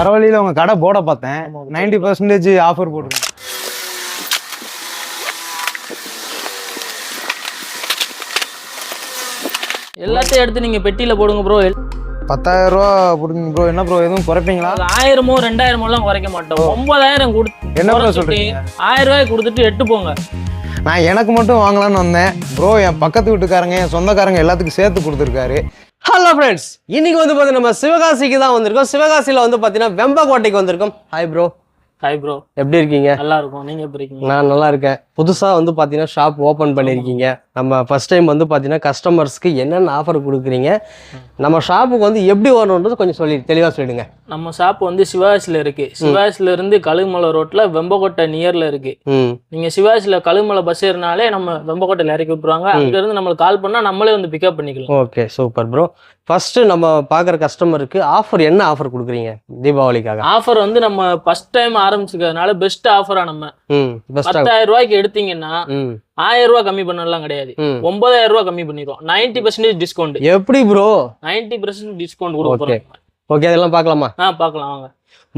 வர வழியில உங்க கடை போட பார்த்தேன். நைன்டி பர்சன்டேஜ் ஆஃபர் போட்டுருங்க எல்லாத்தையும் எடுத்து நீங்க பெட்டியில போடுங்க ப்ரோ பத்தாயிரம் ரூபா போடுங்க ப்ரோ என்ன ப்ரோ எதுவும் குறைப்பீங்களா? ஆயிரமோ ரெண்டாயிரமோ எல்லாம் குறைக்க மாட்டோம். ஒன்பதாயிரம் கொடுத்து என்ன ப்ரோ சொல்றீங்க? ஆயிரம் ரூபாய் கொடுத்துட்டு எட்டு போங்க. நான் எனக்கு மட்டும் வாங்கலாம்னு வந்தேன். ப்ரோ என் பக்கத்து வீட்டுக்காரங்க என் சொந்தக்காரங்க எல்லாத்துக்கும் சேர்த்து கொடுத்துருக்காரு. ஹலோ ஃப்ரெண்ட்ஸ் இன்னைக்கு வந்து பார்த்தீங்கன்னா நம்ம சிவகாசிக்கு தான் வந்திருக்கோம். சிவகாசியில் வந்து பார்த்தீங்கன்னா வெம்பக்கோட்டைக்கு வந்திருக்கோம். ஹாய் ப்ரோ ஹாய் ப்ரோ எப்படி இருக்கீங்க? நல்லா இருக்கும். நீங்க எப்படி இருக்கீங்க? நான் நல்லா இருக்கேன். புதுசாக வந்து பார்த்தீங்கன்னா ஷாப் ஓப்பன் பண்ணியிருக்கீங்க நம்ம ஃபர்ஸ்ட் டைம் வந்து பார்த்தீங்கன்னா கஸ்டமர்ஸ்க்கு என்னென்ன ஆஃபர் கொடுக்குறீங்க? நம்ம ஷாப்புக்கு வந்து எப்படி வரணுன்றது கொஞ்சம் சொல்லி தெளிவாக சொல்லிடுங்க. நம்ம ஷாப் வந்து சிவாசில இருக்கு. சிவாசில இருந்து கழுகுமலை ரோட்ல வெம்பக்கோட்டை நியர்ல இருக்கு. நீங்க சிவாசில கழுகுமலை பஸ் ஏறினாலே நம்ம வெம்பக்கோட்டையில இறக்கி விட்டுருவாங்க. அங்க இருந்து நம்மளுக்கு கால் பண்ணா நம்மளே வந்து பிக்கப் பண்ணிக்கலாம். ஓகே சூப்பர் ப்ரோ ஃபர்ஸ்ட் நம்ம பார்க்குற கஸ்டமருக்கு ஆஃபர் என்ன ஆஃபர் கொடுக்குறீங்க தீபாவளிக்காக? ஆஃபர் வந்து நம்ம ஃபர்ஸ்ட் டைம் ஆரம்பிச்சுக்கிறதுனால பெஸ்ட் ஆஃபரா நம்ம. பத்தாயிரம் ரூபாய்க்கு எடுத்தீங்கன்னா ஆயிரம் ரூபாய் கம்மி பண்ணலாம் கிடையாது. ஒன்பதாயிரம் ரூபாய் கம்மி பண்ணிடுவோம். நைன்டி பர்சன்டேஜ் டிஸ்கவுண்ட் எப்படி bro ninety percent discount okay கொடுக்குறோம் ஓகே அதெல்லாம் பார்க்கலாமா? ஆ பார்க்கலாம் வாங்க.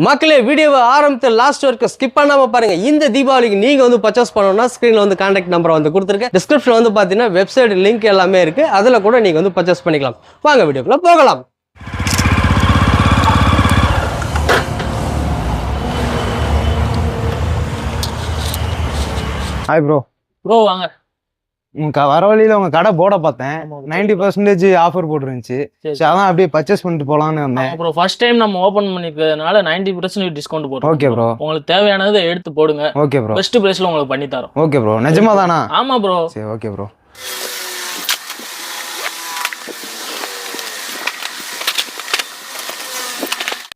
மக்களே வீடியோவை ஆரம்பித்து லாஸ்ட் வரைக்கும் ஸ்கிப் பண்ணாம பாருங்க. இந்த தீபாவளிக்கு நீங்க வந்து பர்ச்சேஸ் பண்ணணும்னா ஸ்க்ரீன்ல வந்து கான்டாக்ட் நம்பர் வந்து கொடுத்துருக்கேன் டிஸ்கிரிப்ஷன் வந்து பாத்தீங்கன்னா வெப்சைட் லிங்க் எல்லாமே இருக்கு. அதுல கூட நீங்க வந்து பர்ச்சேஸ் பண்ணிக்கலாம். வாங்க வீடியோக்குள்ள போகலாம். ஹாய் ப்ரோ ப்ரோ வாங்க. உங்க க- வர வழியில உங்க கடை போட பார்த்தேன். நைன்டி பர்சன்டேஜ் ஆஃபர் போட்டுருந்துச்சு. சரி. அதான் அப்படியே பர்ச்சேஸ் பண்ணிட்டு போலான்னு வந்தேன். ப்ரோ ஃபர்ஸ்ட் டைம் நம்ம ஓபன் பண்ணிருக்கிறதுனால நைன்டி பர்சன்ட் டிஸ்கவுண்ட் போடுறோம் ஓகே ப்ரோ உங்களுக்கு தேவையானதை எடுத்து போடுங்க. ஓகே ப்ரோ பெஸ்ட் பிரைஸ்ல உங்களுக்கு பண்ணி தரோம். ஓகே ப்ரோ நிஜமா தானா? ஆமா ப்ரோ சரி ஓகே ப்ரோ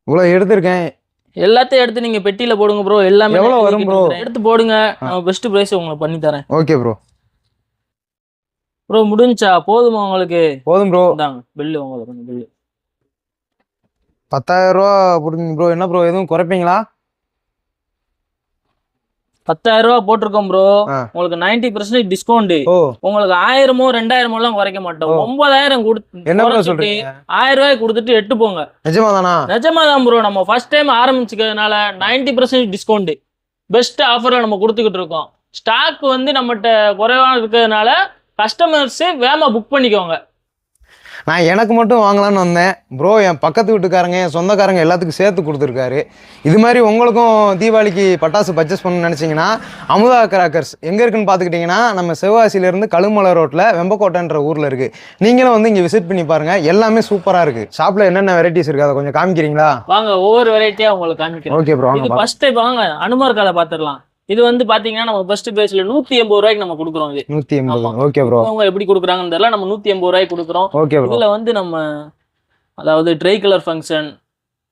இவ்வளோ எடுத்திருக்கேன். எல்லாத்தையும் எடுத்து நீங்க பெட்டியில போடுங்க ப்ரோ எல்லாமே எவ்வளவு வரும்? கொடுக்குறேன். எடுத்து போடுங்க. நான் பெஸ்ட் பிரைஸ் உங்களுக்கு பண்ணி தரேன். ஓகே ப்ரோ ப்ரோ முடிஞ்சா போதுமா உங்களுக்கு? போதும் ப்ரோ இந்தாங்க பில்லு உங்களுக்கு பில்லு பத்தாயிரம் ரூபா ப்ரோ என்ன ப்ரோ எதுவும் குறைப்பீங்களா? பத்தாயிரம் ரூபாய் போட்டிருக்கோம் ப்ரோ. உங்களுக்கு நைன்டி பர்சன்டேஜ் டிஸ்கவுண்ட் உங்களுக்கு ஆயிரமோ ரெண்டாயிரமோ எல்லாம் குறைக்க மாட்டோம். ஒன்பதாயிரம் கொடுத்து ஆயிரம் ரூபாய் கொடுத்துட்டு எட்டு போங்க. நிஜமா தானா நிஜமா தான் ப்ரோ நம்ம ஃபர்ஸ்ட் டைம் ஆரம்பிச்சுக்கிறதுனால நைன்டி பர்சன்ட் டிஸ்கவுண்ட் பெஸ்ட் ஆஃபரை நம்ம கொடுத்துக்கிட்டு இருக்கோம். ஸ்டாக் வந்து நம்மகிட்ட குறைவா இருக்கிறதுனால கஸ்டமர்ஸ் வேகமா புக் பண்ணிக்கோங்க. நான் எனக்கு மட்டும் வாங்கலாம்னு வந்தேன். ப்ரோ என் பக்கத்து வீட்டுக்காரங்க என் சொந்தக்காரங்க எல்லாத்துக்கும் சேர்த்து கொடுத்துருக்காரு. இது மாதிரி உங்களுக்கும் தீபாவளிக்கு பட்டாசு பர்ச்சேஸ் பண்ணணும்னு நினச்சிங்கன்னா அமுதா கிராக்கர்ஸ் எங்கே இருக்குன்னு பார்த்துக்கிட்டிங்கன்னா நம்ம சிவகாசியிலேருந்து கழுமலை ரோட்டில் வெம்பக்கோட்டைன்ற ஊரில் இருக்குது நீங்களும் வந்து இங்கே விசிட் பண்ணி பாருங்கள் எல்லாமே சூப்பராக இருக்குது ஷாப்பில் என்னென்ன வெரைட்டிஸ் இருக்குது அதை கொஞ்சம் காமிக்கிறீங்களா? வாங்க ஒவ்வொரு வெரைட்டியா உங்களுக்கு காமிக்கிறேன். ஓகே ப்ரோ வாங்க ஃபர்ஸ்ட் டைம் வாங்க அனுமார் கதை பாத்துடலாம் இது வந்து பாத்தீங்கன்னா நம்ம ஃபர்ஸ்ட் பேஸ்ல நூத்தி எண்பது ரூபாய்க்கு நம்ம கொடுக்குறோம் இது. நூற்றி எண்பது. ஓகே ப்ரோ அவங்க எப்படி கொடுக்குறாங்கன்னு தெரியல நம்ம நூத்தி எண்பது ரூபாய்க்கு கொடுக்குறோம். ஓகே இதுல வந்து நம்ம அதாவது ட்ரை கலர் ஃபங்க்ஷன்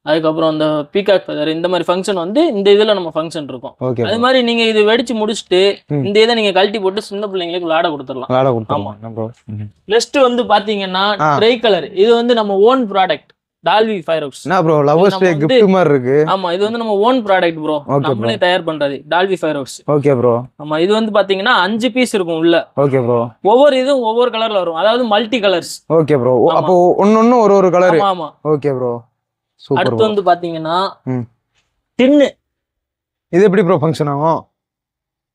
அதுக்கப்புறம் இந்த பீகாக் ஃபெதர் இந்த மாதிரி ஃபங்க்ஷன் வந்து இந்த இதுல நம்ம ஃபங்க்ஷன் இருக்கும். அது மாதிரி நீங்க இது வெடிச்சு முடிச்சுட்டு. இந்த இதை நீங்க கழட்டி போட்டு சின்ன பிள்ளைங்களுக்கு விளையாட கொடுத்துடலாம். வேலை கொடுத்துருவோம் நெக்ஸ்ட் வந்து பாத்தீங்கன்னா. ட்ரை கலர் இது வந்து நம்ம ஓன் ப்ராடக்ட் டால்வி ஃபைரோக்ஸ் என்ன ப்ரோ லவ்வர்ஸ் நம்ம டே வந்து- கிஃப்ட் மாதிரி இருக்கு. ஆமா இது வந்து நம்ம ஓன் ப்ராடக்ட் ப்ரோ நம்மளே தயார் பண்றது டால்வி ஃபைரோக்ஸ் ஓகே ப்ரோ ஆமா இது வந்து பாத்தீங்கன்னா அஞ்சு பீஸ் இருக்கும் உள்ள. ஓகே ப்ரோ ஒவ்வொரு இதுவும் ஒவ்வொரு கலர்ல வரும். அதாவது மல்டி கலர்ஸ் ஓகே ப்ரோ. அப்போ ஒன்னொன்னு ஒரு ஒரு கலர் ஆமா ஓகே ப்ரோ சூப்பர் அடுத்து வந்து பாத்தீங்கன்னா. டின்னு. இது எப்படி ப்ரோ ஃபங்க்ஷன் ஆகும்?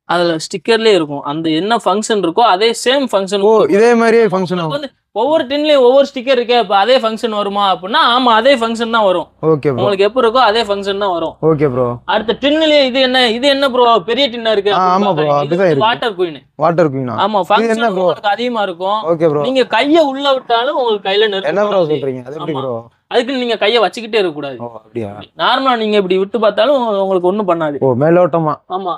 அதுல ஸ்டிக்கர்லயே இருக்கும். அந்த என்ன ஃபங்க்ஷன் இருக்கோ அதே சேம் ஃபங்க்ஷன் ஓ இதே மாதிரியே ஃபங்க்ஷன் ஆகும். ஒவ்வொரு டின்லயும் ஒவ்வொரு ஸ்டிக்கர் இருக்கே அப்ப அதே ஃபங்க்ஷன் வருமா அப்படின்னா ஆமா அதே ஃபங்க்ஷன் தான் வரும். ஓகே ப்ரோ உங்களுக்கு எப்போ இருக்கோ அதே ஃபங்க்ஷன் தான் வரும். ஓகே ப்ரோ அடுத்த டின்லயே இது என்ன இது என்ன ப்ரோ பெரிய டின்னா இருக்கு ஆமா அப்படிதான் இருக்கு. வாட்டர் குயின் வாட்டர் குயினா ஆமா ஃபங்க்ஷன்? உங்களுக்கு அதிகமா இருக்கும். ஓகே ப்ரோ நீங்க கைய உள்ள விட்டாலும் உங்களுக்கு கையில என்ன ப்ரோ சொல்றீங்க? அது எப்படி. ப்ரோ அதுக்கு நீங்க கைய வச்சுக்கிட்டே இருக்க கூடாது ஓ அப்படியா? நார்மலா நீங்க இப்படி விட்டு பார்த்தாலும் உங்களுக்கு ஒண்ணும் பண்ணாது. ஓ மேலோட்டமா? ஆமா.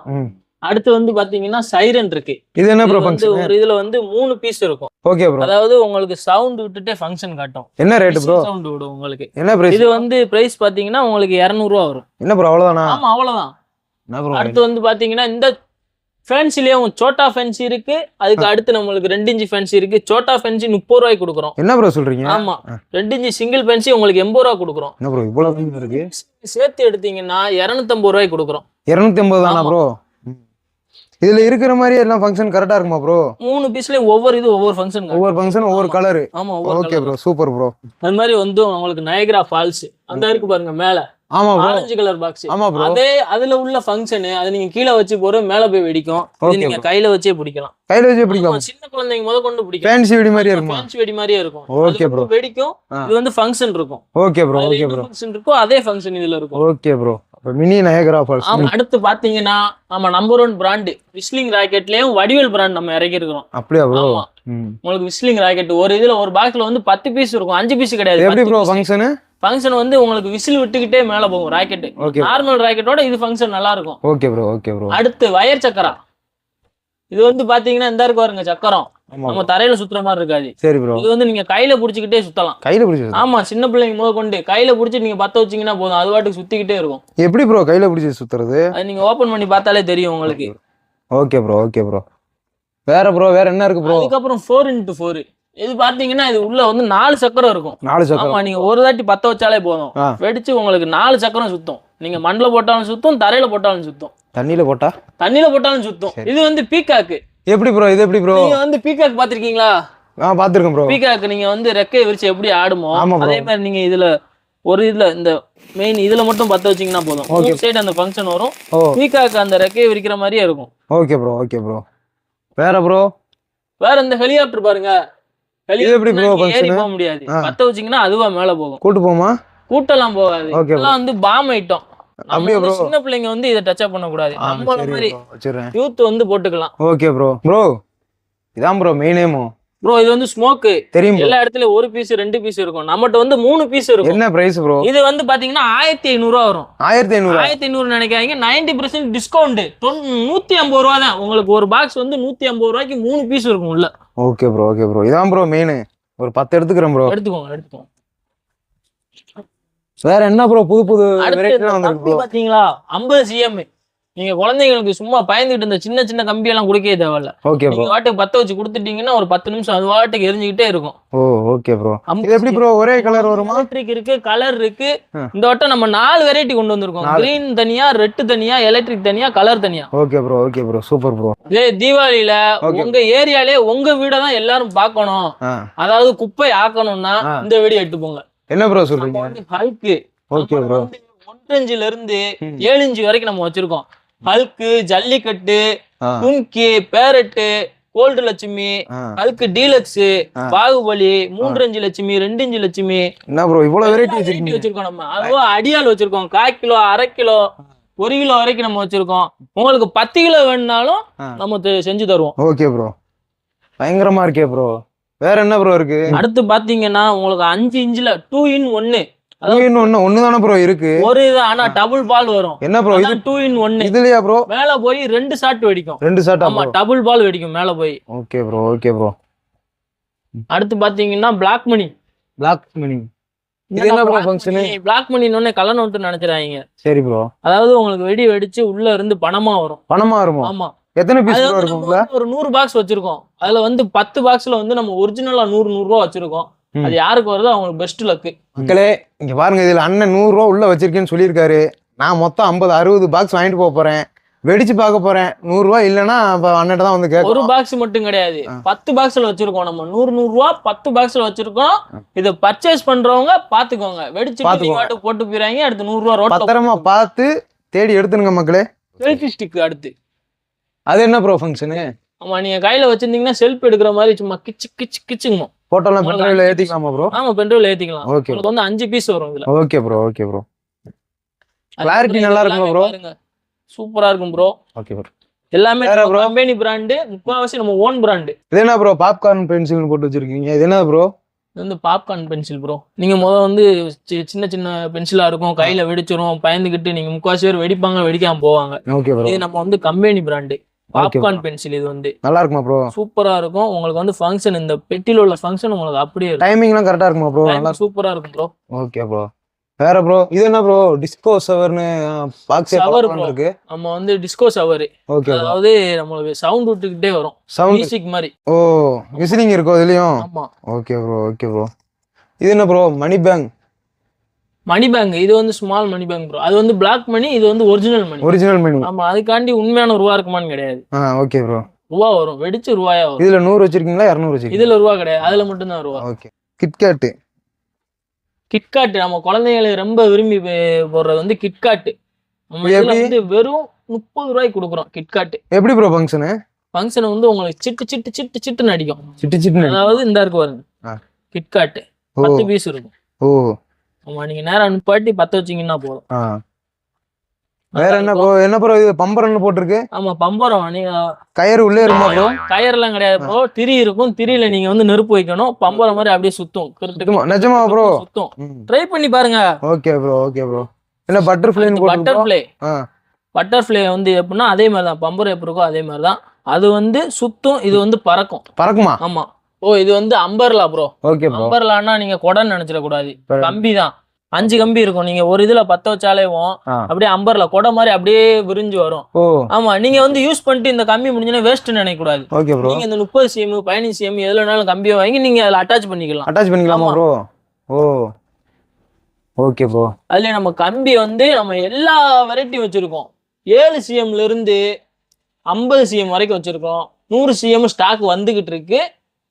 அடுத்து வந்து பாத்தீங்கன்னா சைரன் இருக்கு. இது என்ன ப்ரோ ஃபங்க்ஷன் ஒரு இதுல வந்து மூணு பீஸ் இருக்கும். ஓகே ப்ரோ அதாவது உங்களுக்கு சவுண்ட் விட்டுட்டே ஃபங்க்ஷன் காட்டும். என்ன ரேட் ப்ரோ சவுண்ட் விடும் உங்களுக்கு. என்ன பிரைஸ் இது வந்து பிரைஸ் பாத்தீங்கன்னா உங்களுக்கு 200 ரூபா வரும். என்ன ப்ரோ அவ்வளவுதானா? ஆமா அவ்வளவுதான். அடுத்து வந்து பாத்தீங்கன்னா இந்த ஃபேன்சிலயும் சோட்டா ஃபேன்சி இருக்கு. அதுக்கு அடுத்து நம்மளுக்கு ரெண்டு இன்ச்சு ஃபேன்சி இருக்கு. சோட்டா ஃபேன்சி முப்பது ரூபாய்க்கு கொடுக்குறோம். என்ன ப்ரோ சொல்றீங்க? ஆமா. ரெண்டு இன்ச்சு சிங்கிள் ஃபேன்சி உங்களுக்கு எண்பது ரூபா கொடுக்குறோம். என்ன ப்ரோ இவ்வளவு கம்மி இருக்கு? சேர்த்து எடுத்தீங்கன்னா இருநூத்தம்பது ரூபாய்க்கு கொடுக்குறோம். இருநூத்தி ஐம்பது தானா. ப்ரோ இதுல இருக்கிற மாதிரி எல்லாம் ஃபங்க்ஷன் கரெக்டா இருக்குமா ப்ரோ மூணு பீஸ்லயும் ஒவ்வொரு இது ஒவ்வொரு ஃபங்க்ஷன் ஒவ்வொரு ஃபங்க்ஷன் ஒவ்வொரு. கலர் ஆமா ஓகே. ப்ரோ சூப்பர் ப்ரோ அது மாதிரி வந்து உங்களுக்கு நயக்ரா ஃபால்ஸ் அந்த இருக்கு பாருங்க மேல. ஆமா ப்ரோ ஆரஞ்சு கலர் பாக்ஸ் ஆமா ப்ரோ அதே அதுல உள்ள ஃபங்க்ஷன் அது நீங்க கீழே வச்சு போற மேல போய் வெடிக்கும். இது நீங்க. கையில வச்சே பிடிக்கலாம். கையில வச்சு பிடிக்கும்? ஆமா, சின்ன குழந்தைங்க முத கொண்டு பிடிக்கும். ஃபேன்சி வெடி மாதிரியே இருக்குமா? ஃபேன்சி வெடி மாதிரியே இருக்கும். அது bro. வெடிக்கும். இது வந்து ஃபங்க்ஷன் இருக்கும். Okay bro okay bro function இருக்கும் அதே ஃபங்க்ஷன் இதுல இருக்கும். Okay bro mini Niagara Falls. அடுத்து பாத்தீங்கன்னா நம்ம நம்பர் ஒன் பிராண்டு விஸ்லிங் ராக்கெட்லயும் வடிவேல் பிராண்ட் நம்ம இறக்கி இருக்கிறோம் அப்படியா ப்ரோ உங்களுக்கு விஸ்லிங் ராக்கெட் ஒரு இதுல ஒரு பாக்ஸ்ல வந்து பத்து பீஸ் இருக்கும். அஞ்சு பீஸ் கிடையாது எப்படி ப்ரோ ஃபங்க்ஷனு ஃபங்க்ஷன் வந்து உங்களுக்கு விசில் விட்டுக்கிட்டே மேல போகும் ராக்கெட் ஓகே நார்மல் ராக்கெட்டோட இது ஃபங்க்ஷன் நல்லா இருக்கும். ஓகே ப்ரோ ஓகே ப்ரோ அடுத்து வயர் சக்கரம். இது வந்து பாத்தீங்கன்னா இந்த இருக்கு பாருங்க சக்கரம். நம்ம தரையில சுத்துற மாதிரி இருக்காது. சரி ப்ரோ இது வந்து நீங்க கையில புடிச்சுக்கிட்டே சுத்தலாம். கையில பிடிச்சி ஆமா சின்ன பிள்ளைங்க முத கொண்டு கையில புடிச்சு நீங்க பத்த வச்சீங்கன்னா போதும். அது பாட்டுக்கு சுத்திக்கிட்டே இருக்கும். எப்படி ப்ரோ கையில பிடிச்சி சுத்துறது? அது நீங்க ஓபன் பண்ணி பார்த்தாலே தெரியும் உங்களுக்கு. ஓகே ப்ரோ ஓகே ப்ரோ வேற ப்ரோ வேற என்ன இருக்கு ப்ரோ அதுக்கப்புறம் ஃபோர் இன்ட்டு ஃபோர் இது பாத்தீங்கன்னா இது உள்ள வந்து நாலு சக்கரம் இருக்கும். நாலு சக்கரம். ஆமா நீங்க ஒரு தாட்டி பத்த வச்சாலே போதும். வெடிச்சு உங்களுக்கு நாலு சக்கரம் சுத்தும். நீங்க மண்ணுல போட்டாலும் சுத்தும் தரையில போட்டாலும் சுத்தும். தண்ணியில போட்டா? தண்ணியில போட்டாலும் சுத்தும். இது வந்து பீகாக்கு. எப்படி ப்ரோ இது எப்படி ப்ரோ நீங்க வந்து பீகாக் பாத்திருக்கீங்களா ஆ பாத்துருக்கேன் ப்ரோ பீகாக் நீங்க வந்து ரெக்கையை விரிச்சு எப்படி ஆடுமோ. அதே மாதிரி நீங்க இதுல ஒரு இதுல இந்த மெயின் இதுல மட்டும் பத்த வச்சீங்கன்னா போதும். Okay. சைடு அந்த ஃபங்க்ஷன் வரும். ஓ. பீகாக் அந்த ரெக்கையை விரிக்கிற மாதிரியே இருக்கும். ஓகே ப்ரோ ஓகே ப்ரோ வேற ப்ரோ வேற இந்த ஹெலிகாப்டர் பாருங்க. இது எப்படி helicopter ஏறி? போக முடியாது. பத்த வச்சீங்கன்னா அதுவா மேல போகும். கூட்டு போமா கூட்டெல்லாம் போகாது. இதெல்லாம் வந்து பாம் ஐட்டம் அப்படியா? சின்ன பிள்ளைங்க வந்து இதை டச் பண்ண கூடாது நம்மள மாதிரி யூத் வந்து போட்டுக்கலாம். ஓகே ப்ரோ ப்ரோ இதான் ப்ரோ மெயினேமோ ப்ரோ இது வந்து ஸ்மோக்கு தெரியும். எல்லா இடத்துலயும் ஒரு பீஸ் ரெண்டு பீஸ் இருக்கும். நம்மகிட்ட வந்து மூணு பீஸ் இருக்கும். என்ன பிரைஸ் ப்ரோ இது வந்து பாத்தீங்கன்னா ஆயிரத்தி ஐநூறு ரூபா வரும். ஆயிரத்தி ஐநூறு? ஆயிரத்தி ஐநூறு நினைக்காதீங்க. நைன்டி பர்சன்ட் டிஸ்கவுண்ட் நூத்தி ஐம்பது ரூபா தான். உங்களுக்கு ஒரு பாக்ஸ் வந்து நூத்தி ஐம்பது ரூபாய்க்கு மூணு பீஸ் இருக்கும் உள்ள. ஓகே ப்ரோ ஓகே ப்ரோ இதான் ப்ரோ மெயின் ஒரு பத்து எடுத்துக்கிறேன் ப்ரோ எடுத்துக்கோங்க எடுத்துக்கோங்க. வேற என்ன ப்ரோ புது புது பாத்தீங்களா? ஐம்பது சிஎம் நீங்க குழந்தைங்களுக்கு சும்மா பயந்துகிட்டு இந்த சின்ன சின்ன கம்பி எல்லாம் கொடுக்கவே தேவையில்ல. ஓகே ப்ரோ வாட்டுக்கு பத்த வச்சு கொடுத்துட்டீங்கன்னா ஒரு பத்து நிமிஷம் அது வாட்டுக்கு எரிஞ்சுக்கிட்டே இருக்கும். ஓ ஓகே ப்ரோ இது எப்படி ப்ரோ ஒரே கலர் வருமா? எலக்ட்ரிக் இருக்கு கலர் இருக்கு. இந்த வட்டம் நம்ம நாலு வெரைட்டி கொண்டு வந்திருக்கோம். கிரீன் தனியா ரெட் தனியா எலக்ட்ரிக் தனியா கலர் தனியா. Okay bro okay bro super bro இதே தீபாவளியில. உங்க ஏரியாலே உங்க வீட தான் எல்லாரும் பார்க்கணும். அதாவது குப்பை ஆக்கணும்னா. இந்த வெடி எடுத்து போங்க. என்ன ப்ரோ சொல்றீங்க? ஹல்க்கு ஓகே ப்ரோ ஒன்றஞ்சுல இருந்து. ஏழு இன்ச்சு வரைக்கும் நம்ம வச்சிருக்கோம். Hulk Jallikattu Kumki பேரட்டு gold Lakshmi Hulk deluxe. Baahubali மூன்று அஞ்சு லட்சுமி ரெண்டு இஞ்சு லட்சுமி. என்ன ப்ரோ இவ்வளவு வெரைட்டி வெரைட்டி வச்சிருக்கோம் நம்ம. அதுவும் அடியால் வச்சிருக்கோம். கால் கிலோ அரை கிலோ ஒரு கிலோ வரைக்கும் நம்ம வச்சிருக்கோம். உங்களுக்கு பத்து கிலோ வேணும்னாலும். நம்ம செஞ்சு தருவோம். ஓகே ப்ரோ பயங்கரமா இருக்கே ப்ரோ வேற என்ன ப்ரோ இருக்கு? அடுத்து பாத்தீங்கன்னா உங்களுக்கு அஞ்சு இன்ச்சுல டூ இன் ஒன்னு இன்னும் ஒண்ணு தானே ப்ரோ இருக்கு? ஒரு இது ஆனா டபுள் பால் வரும். என்ன ப்ரோ இது? டூ இன் ஒன்னு இதுலயா ப்ரோ மேல போய் ரெண்டு ஷாட் வெடிக்கும். ரெண்டு ஷாட்டா ஆமா டபுள் பால் வெடிக்கும் மேல போய். ஓகே ப்ரோ ஓகே ப்ரோ அடுத்து பாத்தீங்கன்னா பிளாக் மணி பிளாக் மினி இது என்ன ப்ரோ ஃபங்க்ஷனு பிளாக் மணி கலர் நோட்டு நினைச்சிடாங்க சரி ப்ரோ அதாவது உங்களுக்கு வெடி வெடிச்சு உள்ள இருந்து பணமா வரும். பணமா வருமா? ஆமா. எத்தனை பீஸ் அது ப்ரோ வந்து இருக்கும் நம்ம வந்து ஒரு நூறு பாக்ஸ் வச்சிருக்கோம். அதுல வந்து பத்து பாக்ஸ்ல வந்து நம்ம ஒரிஜினலா நூறு நூறு ரூபா வச்சிருக்கோம். அது யாருக்கு வருதோ அவங்களுக்கு பெஸ்ட் லக்கு மக்களே இங்க பாருங்க இதுல அண்ணன் நூறு ரூபா உள்ள வச்சிருக்கேன்னு சொல்லியிருக்காரு. நான் மொத்தம் ஐம்பது அறுபது பாக்ஸ் வாங்கிட்டு போக போறேன். வெடிச்சு பார்க்க போறேன். நூறு ரூபா இல்லைன்னா அண்ணன் தான் வந்து ஒரு பாக்ஸ் மட்டும் கிடையாது. பத்து பாக்ஸ்ல வச்சிருக்கோம் நம்ம. நூறு நூறு ரூபா பத்து பாக்ஸ்ல வச்சிருக்கோம். இதை பர்ச்சேஸ் பண்றவங்க பாத்துக்கோங்க. வெடிச்சு வாட்டுக்கு போட்டு போயிறாங்க. அடுத்து நூறு ரூபா பத்திரமா பார்த்து தேடி எடுத்துனுங்க மக்களே. செல்ஃபி ஸ்டிக் அடுத்து. அது என்ன ப்ரோ ஃபங்க்ஷனு ஆமா நீங்க கையில வச்சிருந்தீங்கன்னா செல்ஃப் எடுக்கிற மாதிரி சும்மா கிச்சு கிச்சு கிச்சுங்க போட்டோலாம் பென்ட்ரைவ்ல ஏத்திக்கலாமா ப்ரோ ஆமா பென்ட்ரைவ்ல ஏத்திக்கலாம். ஓகே உங்களுக்கு வந்து அஞ்சு பீஸ் வரும் இதுல. Okay bro okay bro Clarity நல்லா இருக்குமா bro? சூப்பரா இருக்கும் ப்ரோ ஓகே ப்ரோ எல்லாமே bro? கம்பெனி பிராண்டு முக்காவாசி நம்ம ஓன் பிராண்டு இது என்ன ப்ரோ பாப்கார்ன் பென்சில்னு போட்டு வச்சிருக்கீங்க. இது என்ன ப்ரோ இது வந்து பாப்கார்ன் பென்சில் ப்ரோ நீங்க முத வந்து சின்ன சின்ன பென்சிலா இருக்கும். கையில வெடிச்சிரும். பயந்துகிட்டு நீங்க முக்காவாசி பேர் வெடிப்பாங்க வெடிக்காம போவாங்க. ஓகே ப்ரோ இது நம்ம வந்து கம்பெனி பிராண்டு பாப்கார்ன் பென்சில் இது வந்து. நல்லா இருக்குமா ப்ரோ சூப்பரா இருக்கும். உங்களுக்கு வந்து ஃபங்க்ஷன் இந்த பெட்டில உள்ள ஃபங்க்ஷன் உங்களுக்கு அப்படியே இருக்கும். டைமிங்லாம் கரெக்டா இருக்குமா ப்ரோ நல்லா சூப்பரா இருக்கும் ப்ரோ ஓகே ப்ரோ வேற ப்ரோ இது என்ன ப்ரோ டிஸ்கோ சவர்னு பாக்ஸ் bro. இருக்கு. நம்ம வந்து டிஸ்கோ சவர் ஓகே அதாவது நம்மளுக்கு சவுண்ட் விட்டுக்கிட்டே வரும். சவுண்ட் மியூசிக் மாதிரி. ஓ விசிலிங் இருக்கோ இதுலயும்? ஆமா. ஓகே ப்ரோ ஓகே ப்ரோ இது என்ன bro money bank money bank இது வந்து ஸ்மால் மணி பேங்க் ப்ரோ அது வந்து பிளாக் மணி இது வந்து ஒரிஜினல் மணி ஒரிஜினல் மணி ஆமா அதுக்காண்டி உண்மையான ரூபா இருக்குமான்னு கிடையாது. ஓகே ப்ரோ ரூபா வரும். வெடிச்சு ரூபாயா வரும். இதுல நூறு வச்சிருக்கீங்களா? இரநூறு வச்சிருக்கீங்களா? இதுல ரூபா கிடையாது. அதுல மட்டும்தான் ரூபா. ஓகே கிட்கேட்டு கிட்காட் நம்ம குழந்தைங்களுக்கு ரொம்ப விரும்பி போடுறது வந்து கிட்காட் நம்ம இதுல? வந்து வெறும் முப்பது ரூபாய்க்கு கொடுக்குறோம் கிட்காட் எப்படி ப்ரோ ஃபங்க்ஷனு ஃபங்க்ஷன் வந்து உங்களுக்கு சிட்டு சிட்டு சிட்டு சிட்டுன்னு அடிக்கும். சிட்டு சிட்டுன்னு அதாவது இந்த இருக்கு பாருங்க. கிட்காட் பத்து பீஸ் இருக்கும். ஓ. ஆமா நீங்க நேரம் அனுப்பாட்டி பத்த வச்சீங்கன்னா போதும். வேற என்ன ப்ரோ என்ன ப்ரோ இது? பம்பரன்னு போட்டிருக்கு? ஆமா பம்பரம். நீங்க கயிறு உள்ளே இருக்குமா ப்ரோ கயர்லாம் கிடையாது ப்ரோ திரி இருக்கும். திரியில நீங்க வந்து நெருப்பு வைக்கணும். பம்பரம் மாதிரி அப்படியே சுத்தும். நிஜமா ப்ரோ சுத்தும் ட்ரை பண்ணி பாருங்க. ஓகே ப்ரோ ஓகே ப்ரோ என்ன பட்டர்ஃப்ளை ஆ. பட்டர்ஃப்ளை வந்து எப்படின்னா அதே மாதிரி தான் பம்பரம் எப்படி இருக்கோ அதே மாதிரி தான் அது வந்து சுத்தும் இது வந்து பறக்கும். பறக்குமா? ஆமா. ஓ இது வந்து அம்பர்லா ப்ரோ ஓகே ப்ரோ அம்பர்லான்னா நீங்க கொடன்னு நினைச்சிடக்கூடாது. சரி. கம்பி தான் அஞ்சு கம்பி இருக்கும். நீங்க ஒரு இதுல பத்த வச்சாலேவும் அப்படியே அம்பர்லா கொடை மாதிரி அப்படியே விரிஞ்சு வரும். ஆமா நீங்க வந்து யூஸ் பண்ணிட்டு இந்த கம்பி முடிஞ்சுன்னா வேஸ்ட் நினைக்க கூடாது. நீங்க இந்த முப்பது சிஎம் பதினஞ்சு சிஎம் எதுல வேணாலும் கம்பியை வாங்கி நீங்க அதுல அட்டாச் பண்ணிக்கலாம். அட்டாச் பண்ணிக்கலாமா. ப்ரோ ஓ. ஓகே ப்ரோ அதுல நம்ம கம்பி வந்து நம்ம எல்லா வெரைட்டியும் வச்சிருக்கோம். ஏழு சிஎம்ல இருந்து ஐம்பது சிஎம் வரைக்கும் வச்சிருக்கோம். நூறு சிஎம் ஸ்டாக் வந்துகிட்டு இருக்கு.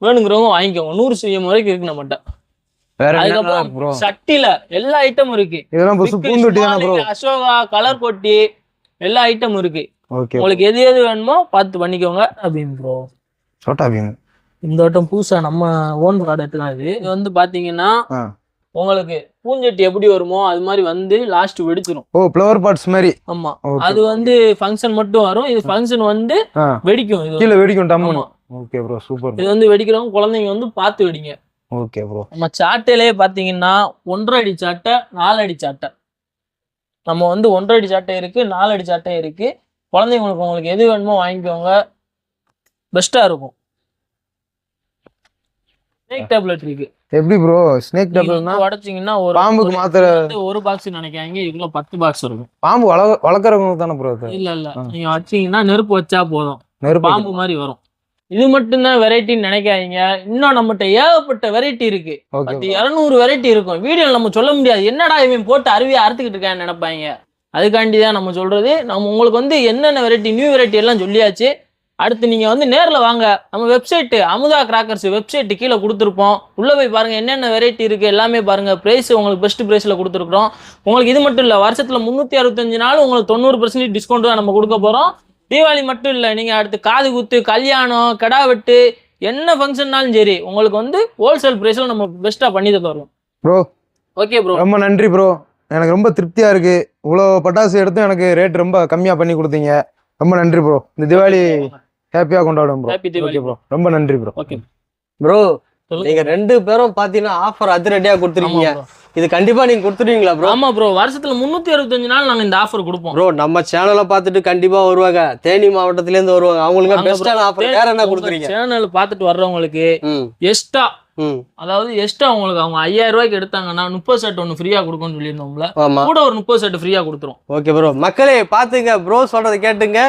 வேணுங்கிறவங்க வாங்கிக்கோங்க. நூறு சிஎம் வரைக்கும் இருக்கு நம்மகிட்ட. அதுக்கப்புறம் சட்டில எல்லா ஐட்டமும் இருக்கு. இதெல்லாம் பூந்துட்டி அசோகா கலர் கொட்டி எல்லா ஐட்டமும் இருக்கு. உங்களுக்கு எது எது வேணுமோ பார்த்து பண்ணிக்கோங்க. அப்படின்னு ப்ரோ சோட்டா பீம் இந்த வட்டம் புதுசா நம்ம ஓன் ப்ராடக்ட் தான் இது. இது வந்து பாத்தீங்கன்னா உங்களுக்கு பூஞ்சட்டி எப்படி வருமோ அது மாதிரி வந்து லாஸ்ட் வெடிச்சிரும். ஓ ஃப்ளவர் பார்ட்ஸ் மாதிரி. ஆமா. அது வந்து ஃபங்க்ஷன் மட்டும் வரும். இது ஃபங்க்ஷன் வந்து வெடிக்கும். இது கீழே வெடிக்கும் ஆமா. ஓகே ப்ரோ சூப்பர் இது வந்து வெடிக்கிறவங்க குழந்தைங்க வந்து பார்த்து வெடிங்க. Okay bro. நம்ம சாட்டையிலே பாத்தீங்கன்னா ஒன்றரை அடி சாட்டை நாலு அடி சாட்டை நம்ம வந்து ஒன்றரை அடி சாட்டை இருக்கு நாலு அடி சாட்டை இருக்கு. குழந்தைங்களுக்கு உங்களுக்கு எது வேணுமோ வாங்கிக்கோங்க. பெஸ்டா இருக்கும். ஸ்னேக் டேப்லெட் இருக்கு. எப்படி ப்ரோ? ஸ்னேக் வந்து உடைச்சீங்கன்னா ஒரு பாம்புக்கு மாத்திரை ஒரு பாக்ஸ் நினைக்காங்க இதுக்குள்ள பத்து பாக்ஸ் இருக்கும். பாம்பு வள வளர்க்குறவங்களுக்கு தானே ப்ரோ இல்ல இல்ல. ஆ. நீங்க வச்சீங்கன்னா நெருப்பு வச்சா போதும். நெருப்பு பாம்பு மாதிரி வரும். இது மட்டும்தான் வெரைட்டின்னு நினைக்காதீங்க. இன்னும் நம்மகிட்ட ஏகப்பட்ட வெரைட்டி இருக்கு. இரநூறு வெரைட்டி இருக்கும். வீடியோல நம்ம சொல்ல முடியாது. என்னடா இவன் போட்டு அருவியை அறுத்துக்கிட்டு இருக்கான்னு நினைப்பாங்க. அதுக்காண்டி தான் நம்ம சொல்றது. நம்ம உங்களுக்கு வந்து என்னென்ன வெரைட்டி நியூ வெரைட்டி எல்லாம் சொல்லியாச்சு. அடுத்து நீங்க வந்து நேர்ல வாங்க. நம்ம வெப்சைட் அமுதா கிராக்கர்ஸ் வெப்சைட் கீழே கொடுத்துருப்போம். உள்ள போய் பாருங்க என்னென்ன வெரைட்டி இருக்கு எல்லாமே பாருங்க. பிரைஸ் உங்களுக்கு பெஸ்ட் பிரைஸ்ல கொடுத்துருக்கோம் உங்களுக்கு இது மட்டும் இல்ல வருஷத்துல முந்நூத்தி அறுபத்தஞ்சு நாள் உங்களுக்கு தொண்ணூறு பர்சன்டேஜ் டிஸ்கவுண்ட் தான் நம்ம கொடுக்க போறோம். தீபாவளி மட்டும் இல்லை நீங்கள் அடுத்து காது குத்து கல்யாணம் கடா வெட்டு என்ன ஃபங்க்ஷன்னாலும் சரி உங்களுக்கு வந்து ஹோல்சேல் ப்ரைஸில் நம்ம பெஸ்ட்டாக பண்ணி தருவோம் ப்ரோ ஓகே ப்ரோ ரொம்ப நன்றி ப்ரோ எனக்கு ரொம்ப திருப்தியா இருக்கு. இவ்வளோ பட்டாசு எடுத்தும் எனக்கு ரேட் ரொம்ப கம்மியா பண்ணி கொடுத்தீங்க. ரொம்ப நன்றி ப்ரோ இந்த திவாலி ஹாப்பியா கொண்டாடும் bro happy Deepavali. Okay bro ரொம்ப நன்றி ப்ரோ ஓகே ப்ரோ சொல்லுங்க. நீங்க ரெண்டு பேரும் பாத்தீங்கன்னா ஆஃபர் அதிரடியா கொடுத்துருக்கீங்க. இது கண்டிப்பா நீங்க கொடுத்துருவீங்களா ப்ரோ ஆமா ப்ரோ வருஷத்துல முந்நூற்றி அறுபத்தஞ்சு நாள் நாங்கள் இந்த ஆஃபர் கொடுப்போம். ப்ரோ நம்ம சேனலை பார்த்துட்டு கண்டிப்பா வருவாங்க. தேனி மாவட்டத்துல இருந்து வருவாங்க. அவங்களுக்கு வாங்க பெஸ்டான ஆஃபர் வேற என்ன கொடுக்குறீங்க சேனல் பார்த்துட்டு வர்றவங்களுக்கு எக்ஸ்ட்ரா அதாவது எக்ஸ்ட்ரா உங்களுக்கு அவங்க ஐயாயிரம் ரூபாய்க்கு எடுத்தாங்கன்னா முப்பது செட் ஒன்று ஃப்ரீயாக கொடுக்கும்னு சொல்லியிருந்தோம்ல கூட ஒரு முப்பது செட் ஃப்ரீயாக கொடுத்துரும். ஓகே ப்ரோ மக்களே பார்த்துங்க. ப்ரோ சொல்றதை கேட்டுங்க.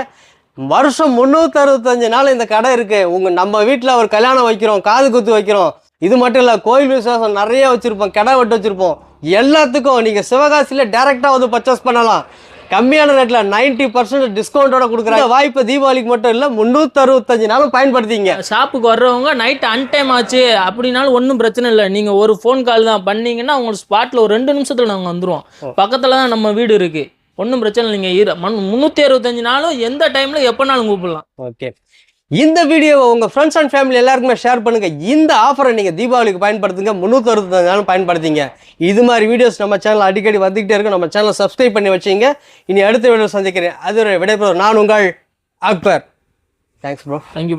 வருஷம் முந்நூற்றி அறுபத்தஞ்சு நாள் இந்த கடை இருக்கு. உங்க நம்ம வீட்டில் ஒரு கல்யாணம் வைக்கிறோம். காது குத்து வைக்கிறோம். இது மட்டும் இல்லை கோயில் விசுவாசம் நிறைய வச்சிருப்போம் கடை வெட்டு வச்சிருப்போம். எல்லாத்துக்கும் நீங்க சிவகாசியில டைரக்டா வந்து பர்ச்சேஸ் பண்ணலாம். கம்மியான ரேட்ல 90% பர்சன்ட் டிஸ்கவுண்டோட கொடுக்குறாங்க. வாய்ப்பு தீபாவளிக்கு மட்டும் இல்லை முந்நூற்றி அறுபத்தஞ்சு நாளும் பயன்படுத்திங்க. ஷாப்புக்கு வர்றவங்க நைட் அன்டைம் ஆச்சு அப்படின்னாலும் ஒன்றும் பிரச்சனை இல்லை. நீங்கள் ஒரு ஃபோன் கால் தான் பண்ணீங்கன்னா உங்களுக்கு ஸ்பாட்டில் ஒரு ரெண்டு நிமிஷத்தில் நாங்கள் வந்துருவோம். பக்கத்தில் தான் நம்ம வீடு இருக்கு. ஒன்றும் பிரச்சனை இல்லை நீங்கள் இரு. மண் முந்நூற்றி அறுபத்தஞ்சு நாளும் எந்த டைமில் எப்போனாலும் கூப்பிடலாம். ஓகே இந்த வீடியோவை உங்கள் ஃப்ரெண்ட்ஸ் அண்ட் ஃபேமிலி எல்லாருக்குமே ஷேர் பண்ணுங்கள் இந்த ஆஃபரை நீங்கள் தீபாவளிக்கு பயன்படுத்துங்க முந்நூற்றி அறுபத்தஞ்சு பயன்படுத்திங்க. இது மாதிரி வீடியோஸ் நம்ம சேனல் அடிக்கடி வந்துக்கிட்டே இருக்கும் நம்ம சேனலை சப்ஸ்கிரைப் பண்ணி வச்சிங்க. இனி அடுத்த வீடியோ சந்திக்கிறேன். அது விடைபெறும் நான் உங்கள் அக்பர். Thanks bro thank you